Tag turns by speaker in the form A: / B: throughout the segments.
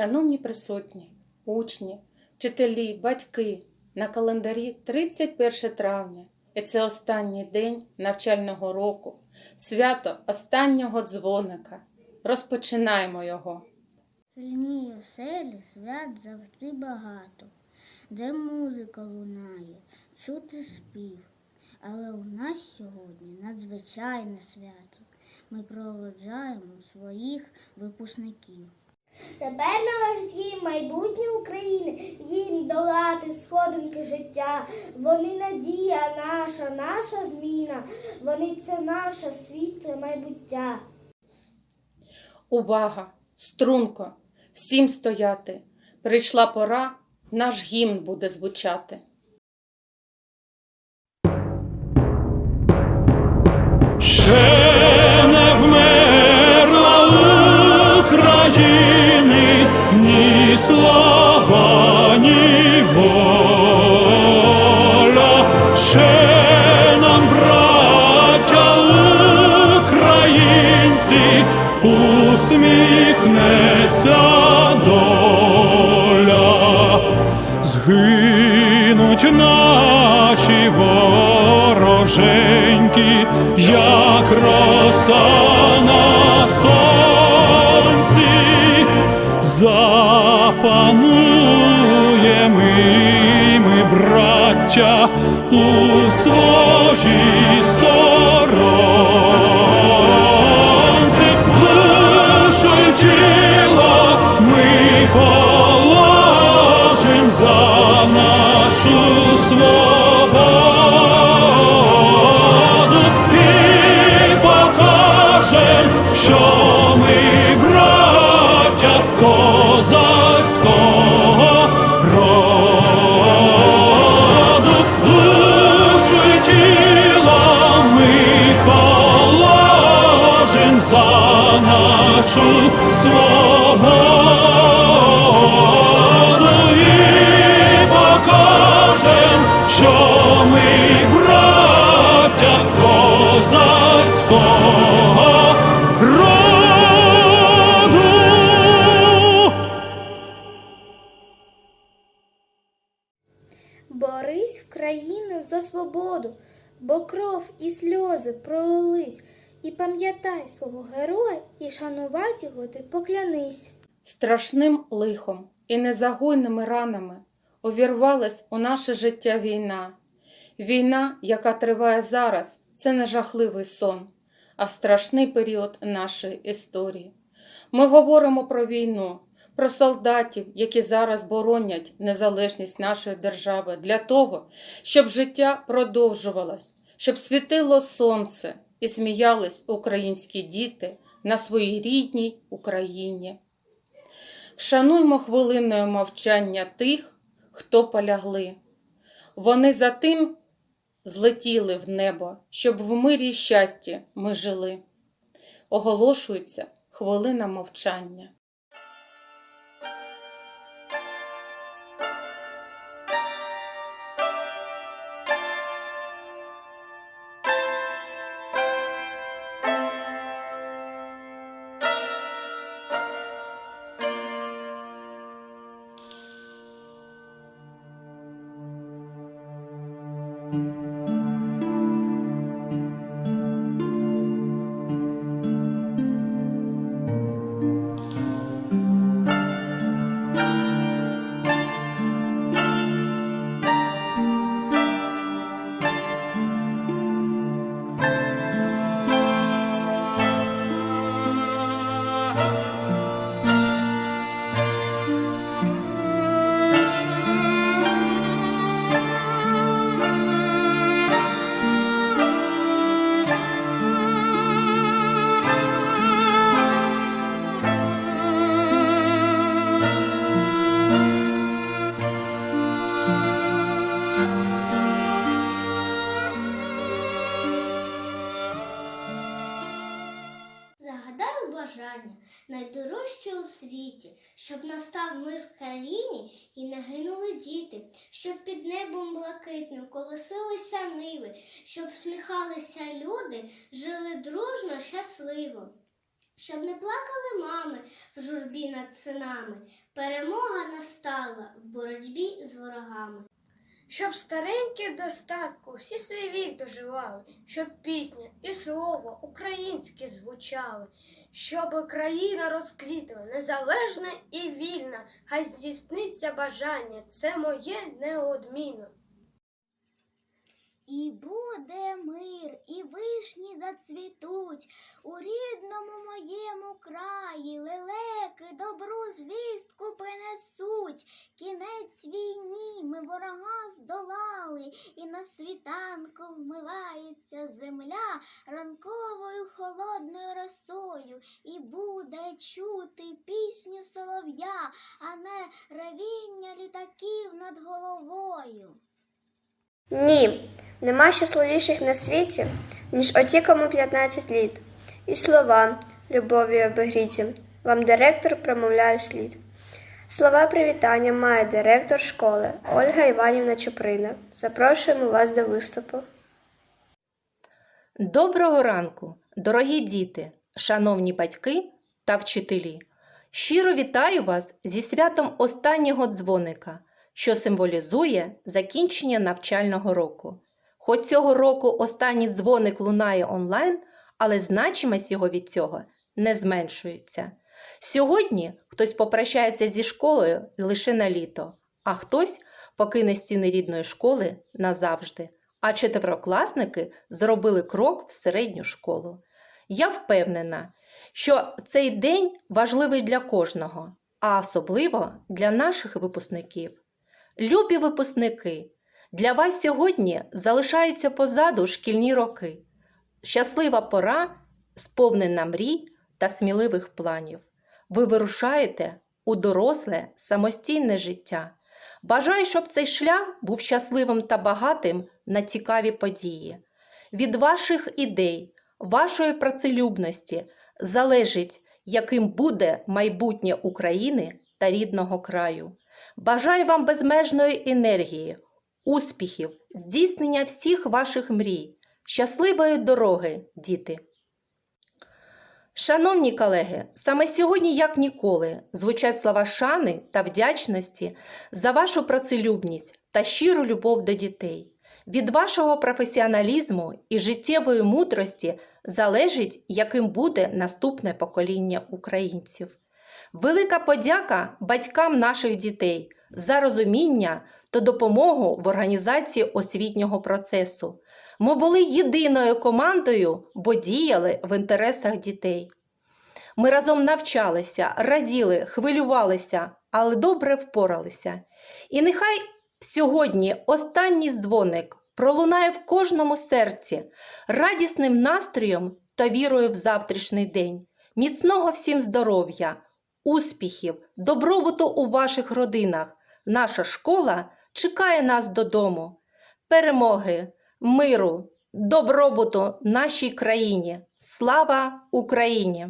A: Шановні присутні, учні, вчителі, батьки, на календарі 31 травня, і це останній день навчального року, свято останнього дзвоника. Розпочинаємо його.
B: Сильні оселі свят завжди багато, де музика лунає, чути спів. Але у нас сьогодні надзвичайне свято. Ми проводжаємо своїх випускників.
C: Тепер на вожді майбутнє України, їм долати сходинки життя. Вони надія наша, наша зміна, вони це наше світле майбуття.
A: Увага! Струнко! Всім стояти! Прийшла пора, наш гімн буде звучати.
D: На сонці, запануємо ми, у своїй сторонці, душу тіло ми положим за нашу нашу свободу і покажем, що ми браття козацького роду.
C: Борись в країну за свободу, бо кров і сльози пролились. І пам'ятай свого героя, і шанувати його ти поклянись.
A: Страшним лихом і незагойними ранами увірвалась у наше життя війна. Війна, яка триває зараз, це не жахливий сон, а страшний період нашої історії. Ми говоримо про війну, про солдатів, які зараз боронять незалежність нашої держави для того, щоб життя продовжувалось, щоб світило сонце і сміялись українські діти на своїй рідній Україні. Вшануймо хвилиною мовчання тих, хто полягли. Вони за тим злетіли в небо, щоб в мирі й щасті ми жили. Оголошується хвилина мовчання.
E: У світі, щоб настав мир в країні і не гинули діти, щоб під небом блакитним колосилися ниви, щоб всміхалися люди, жили дружно, щасливо. Щоб не плакали мами в журбі над синами. Перемога настала в боротьбі з ворогами.
F: Щоб старенькі достатку всі свій вік доживали, щоб пісня і слово українське звучали, щоб країна розквітла, незалежна і вільна, хай здійсниться бажання, це моє неодмінно.
G: І буде мир, і вишні зацвітуть у рідному моєму краї, лелеки добру звістку принесуть. Кінець війні ми ворога здолали, і на світанку вмивається земля ранковою холодною росою, і буде чути пісню солов'я, а не ревіння літаків над головою.
H: Ні, нема щасливіших на світі, ніж оті, кому 15 літ. І слова, любові обігріті, вам директор промовляє слід. Слова привітання має директор школи Ольга Іванівна Чуприна. Запрошуємо вас до виступу.
I: Доброго ранку, дорогі діти, шановні батьки та вчителі. Щиро вітаю вас зі святом останнього дзвоника, що символізує закінчення навчального року. Хоч цього року останній дзвоник лунає онлайн, але значимість його від цього не зменшується. Сьогодні хтось попрощається зі школою лише на літо, а хтось покине стіни рідної школи назавжди а четверокласники зробили крок в середню школу. Я впевнена, що цей день важливий для кожного, а особливо для наших випускників. Любі випускники, для вас сьогодні залишаються позаду шкільні роки. Щаслива пора, сповнена мрій та сміливих планів. Ви вирушаєте у доросле самостійне життя. Бажаю, щоб цей шлях був щасливим та багатим на цікаві події. Від ваших ідей, вашої працелюбності залежить, яким буде майбутнє України та рідного краю. Бажаю вам безмежної енергії, успіхів, здійснення всіх ваших мрій, щасливої дороги, діти! Шановні колеги, саме сьогодні, як ніколи, звучать слова шани та вдячності за вашу працелюбність та щиру любов до дітей. Від вашого професіоналізму і життєвої мудрості залежить, яким буде наступне покоління українців. Велика подяка батькам наших дітей за розуміння та допомогу в організації освітнього процесу. Ми були єдиною командою, бо діяли в інтересах дітей. Ми разом навчалися, раділи, хвилювалися, але добре впоралися. І нехай сьогодні останній дзвоник пролунає в кожному серці радісним настроєм та вірою в завтрашній день. Міцного всім здоров'я, успіхів, добробуту у ваших родинах. Наша школа чекає нас додому. Перемоги, миру, добробуту нашій країні. Слава Україні!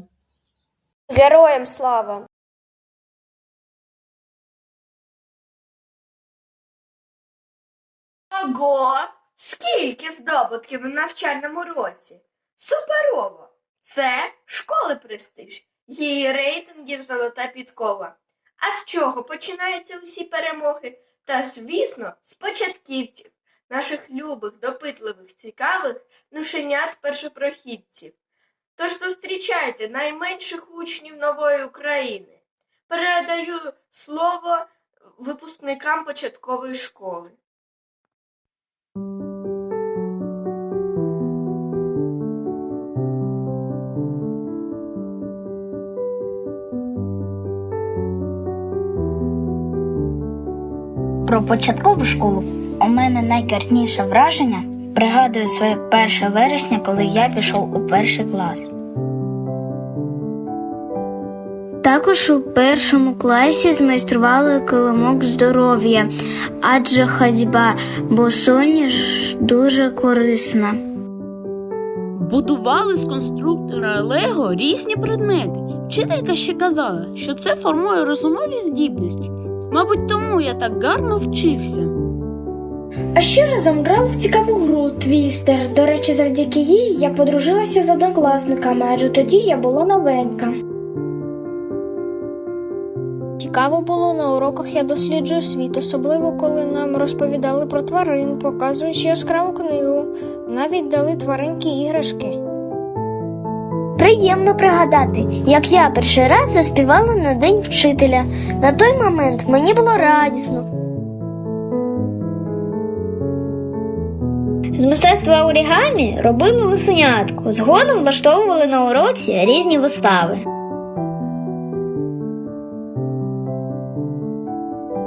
H: Героям слава!
J: Ого! Скільки здобутків у навчальному році! Суперово! Це школи престиж, її рейтингів золота підкова. А з чого починаються усі перемоги? Та, звісно, з початківців, наших любих, допитливих, цікавих нушенят першопрохідців. Тож зустрічайте найменших учнів нової України. Передаю слово випускникам початкової школи.
G: Про початкову школу у мене найгарніше враження. Пригадую своє 1 вересня, коли я пішов у перший клас. Також у першому класі змайстрували килимок здоров'я, адже ходьба босоніж дуже корисна.
K: Будували з конструктора Лего різні предмети. Вчителька ще казала, що це формує розумові здібності. Мабуть, тому я так гарно вчився.
G: А ще разом грали в цікаву гру Твістер. До речі, завдяки їй я подружилася з однокласниками, адже тоді я була новенька.
F: Цікаво було на уроках я досліджую світ, особливо коли нам розповідали про тварин, показуючи яскраву книгу, навіть дали тваринки іграшки.
G: Приємно пригадати, як я перший раз заспівала на день вчителя. На той момент мені було радісно. З мистецтва орігамі робили лисенятку, згодом влаштовували на уроці різні вистави.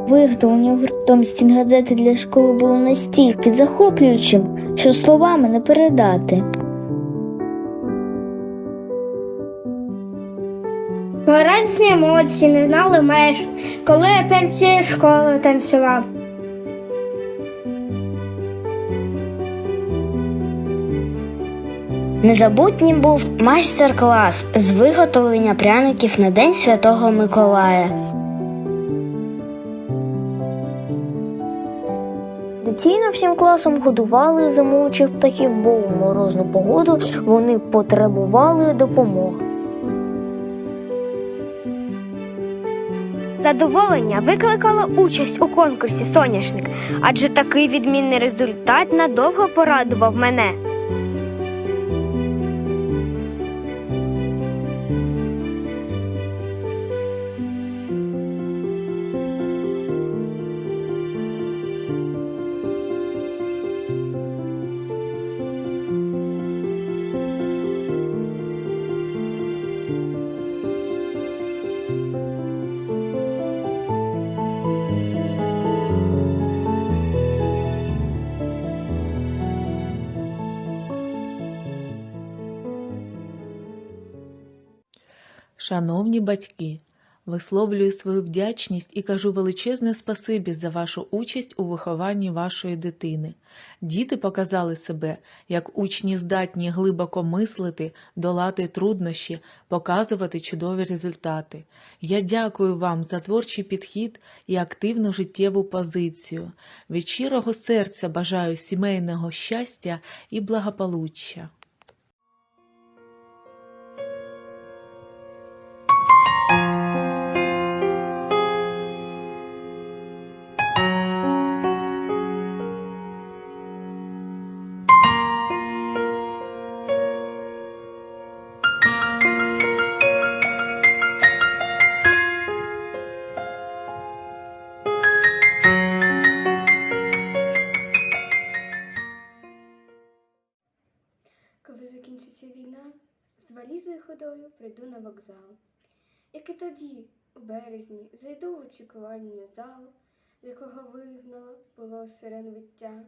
G: Виготовлення гуртом стінгазети для школи було настільки захоплюючим, що словами не передати. Радісні емоції не знали меж, коли я перед цією школою танцював. Незабутнім був майстер-клас з виготовлення пряників на День Святого Миколая. Дитина всім класом годували зимуючих птахів, бо у морозну погоду вони потребували допомоги.
H: Задоволення викликала участь у конкурсі Соняшник, адже такий відмінний результат надовго порадував мене.
L: Шановні батьки, висловлюю свою вдячність і кажу величезне спасибі за вашу участь у вихованні вашої дитини. Діти показали себе як учні здатні глибоко мислити, долати труднощі, показувати чудові результати. Я дякую вам за творчий підхід і активну життєву позицію. Від щирого серця бажаю сімейного щастя і благополуччя.
F: Коли закінчиться війна, з валізою ходою прийду на вокзал. Як і тоді, у березні, зайду в очікувальний зал, з якого вигнало було сирен виття.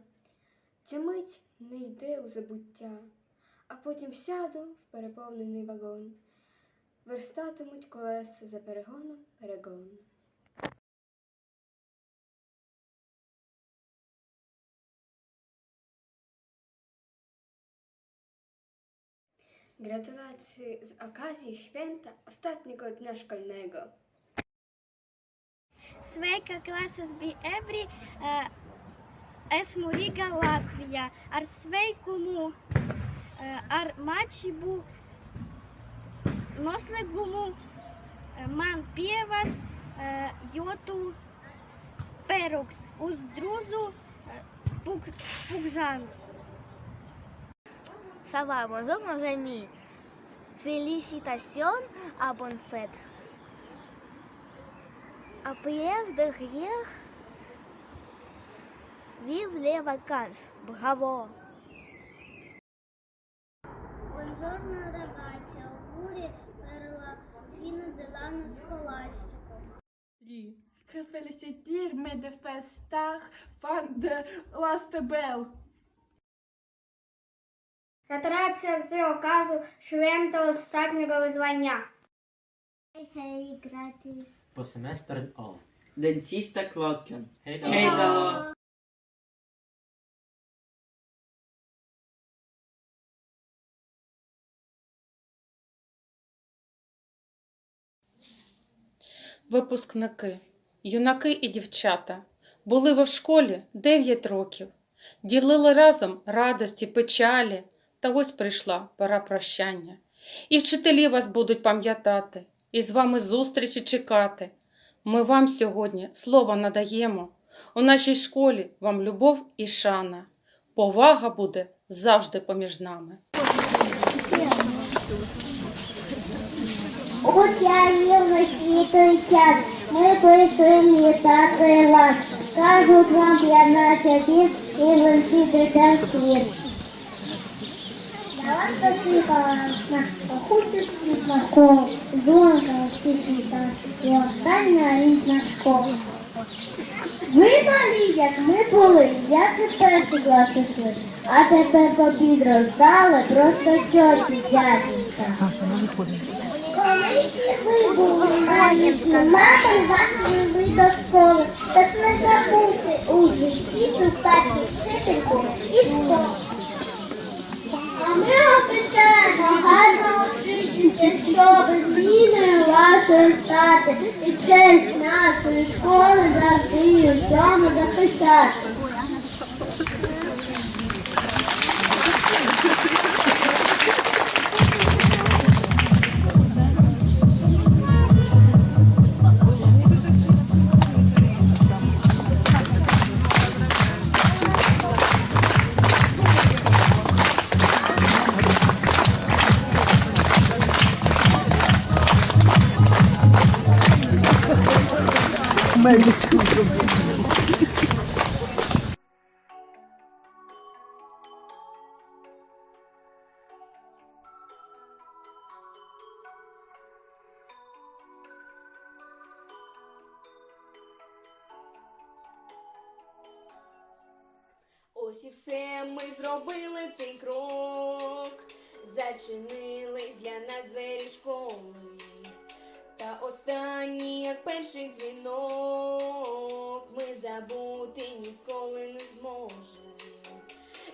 F: Ця мить не йде у забуття, а потім сяду в переповнений вагон. Верстатимуть колеса за перегоном перегон. Gratulacje z okazji święta ostatniego dnia szkolnego.
M: Sveika klases bija ebri uh, esmu Riga Latvijā ar sveikumu, uh, ar mačību noslēgumu uh, man pievas uh, jotu peruks uz uh, puk, pukžanus.
G: Va, bonjour mes amis. Félicitations à bonne fête. Après de rire, vive les vacances. Bravo.
E: Buongiorno ragazzi, auguri per la fine dell'anno scolastico.
F: Gefeliciteerd met de feestdag van de Laste Bel.
M: Gratulacje z okazu święta ostatniego wyzwania.
E: Hej, hej, gratis.
N: på semestern av. Den sista klockan. Hej då!
E: Hej då!
A: Випускники, юнаки і дівчата, Були ви в школі 9 років, ділили разом радості, печалі, та ось прийшла пора прощання. І вчителі вас будуть пам'ятати, і з вами зустрічі чекати. Ми вам сьогодні слово надаємо. У нашій школі вам любов і шана. Повага буде завжди поміж нами.
M: У чарівності час ми прийшли вітати вас. Кажуть вам 15 літ і ви всі світ. Я вас посипала на світлаку, дзвонка всіх літа, і остання рідна школа. Ви малі, як ми були, як і перший клас а тепер попідростали, просто тьоті дядька. Колись ви були маленькі, мама вас вели до школи, тож не забудьте у житті ту першу вчительку і школу. Ми обіцяємо гарно вчитися, щоб зміною вашої стати і честь нашої школи завжди у цьому захищати.
O: Ось і все ми зробили цей крок, зачинились для нас двері школи. Та останній, як перший дзвінок, ми забути ніколи не зможемо.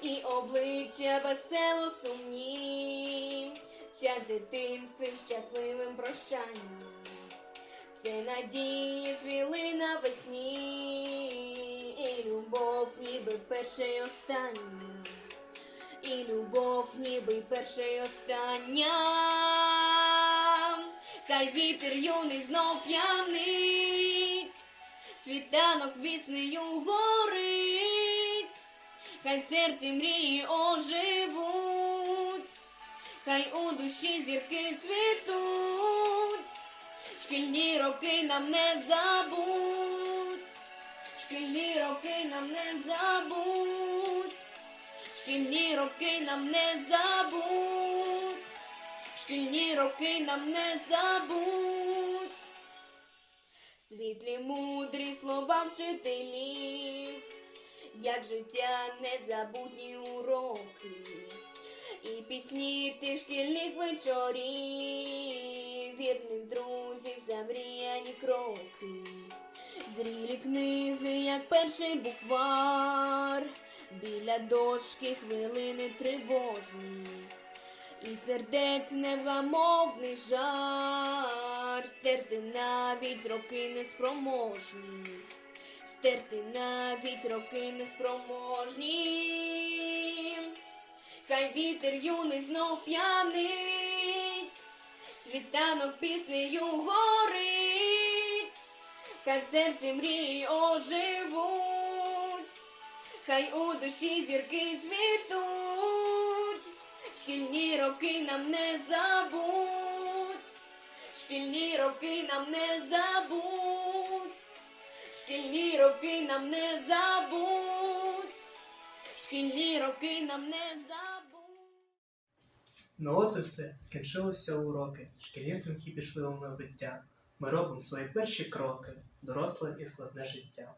O: І обличчя весело сумні, час дитинством щасливим прощанням. Це надії звіли навесні, ніби перша й остання, і любов ніби перша й остання. Хай вітер юний знов п'янить, світанок віснею горить, хай в серці мрії оживуть, хай у душі зірки цвітуть. Шкільні роки нам не забудь, шкільні роки нам не забудь, шкільні роки нам не забудь, шкільні роки нам не забудь. Світлі мудрі слова вчителів, як життя незабутні уроки. І пісні ти шкільних вечорів, вірних друзів, замріяні кроки, зрілі книги, як перший буквар, біля дошки хвилини тривожні, і сердець невгамовний жар, стерти навіть роки неспроможні, стерти навіть роки неспроможні. Хай вітер юний знов п'янить, світанок піснею горить, хай в серці мрії оживуть, хай у душі зірки цвітуть, шкільні роки нам не забудь, шкільні роки нам не забудь, шкільні роки нам не забудь. Шкільні роки нам не забудь.
P: Ну от і все, скінчилися уроки. Шкільні дзвінки пішли у майбуття. Ми робимо свої перші кроки, доросле і складне життя.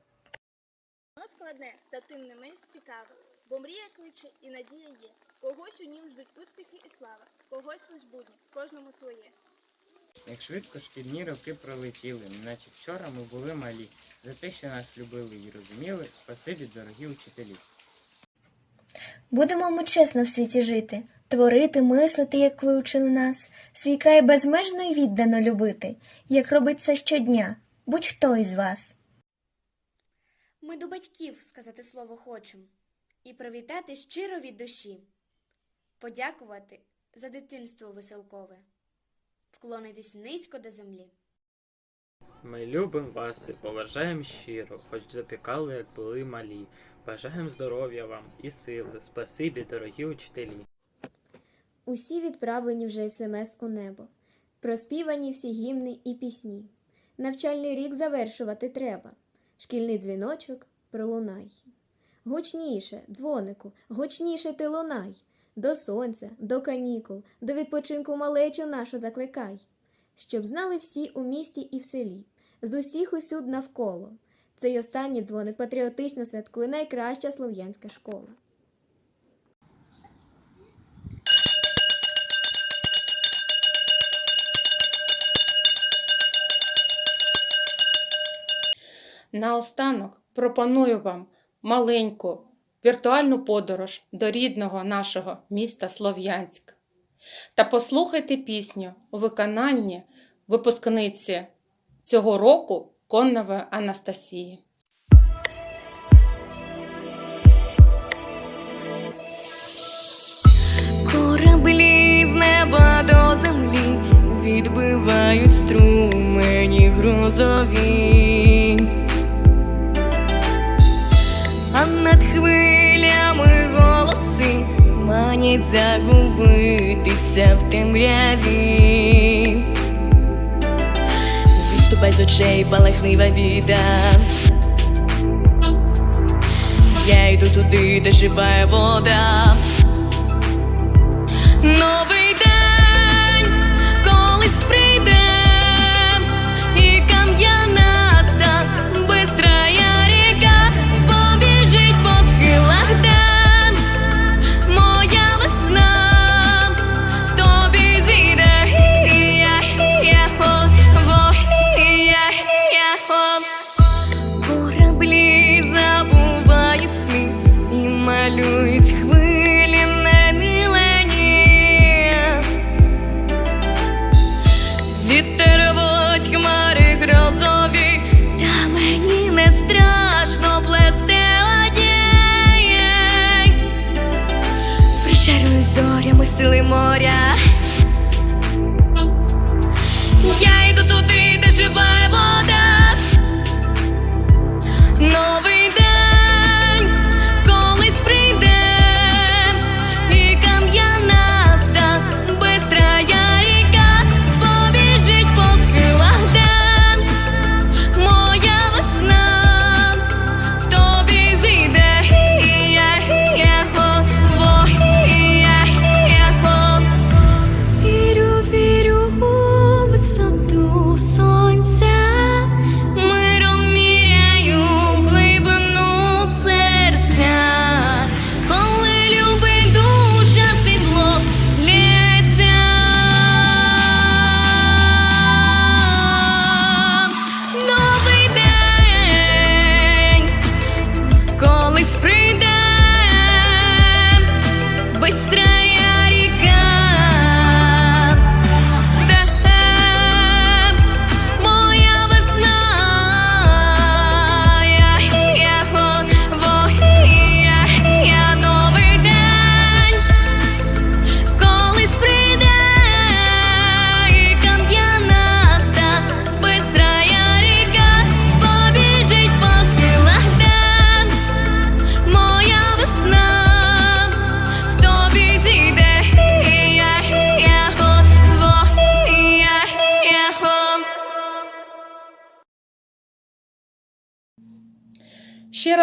Q: Воно складне, та тим не менш цікаве, бо мрія кличе і надія є. Когось у нім ждуть успіхи і слава, когось лиш будні, кожному своє.
R: Як швидко шкільні роки пролетіли, неначе вчора ми були малі. За те, що нас любили і розуміли, спасибі, дорогі учителі.
S: Будемо ми чесно в світі жити, творити, мислити, як ви учили нас, свій край безмежно і віддано любити, як робить це щодня, будь-хто із вас.
T: Ми до батьків сказати слово хочемо і привітати щиро від душі, подякувати за дитинство веселкове, вклонитись низько до землі.
R: Ми любимо вас і поважаємо щиро, хоч запікали, як були малі. Бажаємо здоров'я вам і сили. Спасибі, дорогі учителі.
U: Усі відправлені вже смс у небо, проспівані всі гімни і пісні. Навчальний рік завершувати треба. Шкільний дзвіночок пролунай. Гучніше, дзвонику, гучніше ти лунай. До сонця, до канікул, до відпочинку малечу нашу закликай. Щоб знали всі у місті і в селі, з усіх усюд навколо. Цей останній дзвоник патріотично святкує найкраща слов'янська школа.
A: Наостанок пропоную вам маленьку віртуальну подорож до рідного нашого міста Слов'янськ. Та послухайте пісню у виконанні випускниці цього року Коннової Анастасії.
B: Кораблі з неба до землі відбивають струмені грозові, загубитися в темряві. Відступай з очей балахлива біда. Я йду туди, де живає вода. Новий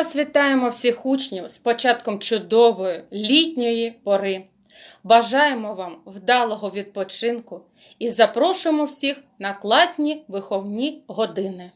A: раз вітаємо всіх учнів з початком чудової літньої пори. Бажаємо вам вдалого відпочинку і запрошуємо всіх на класні виховні години.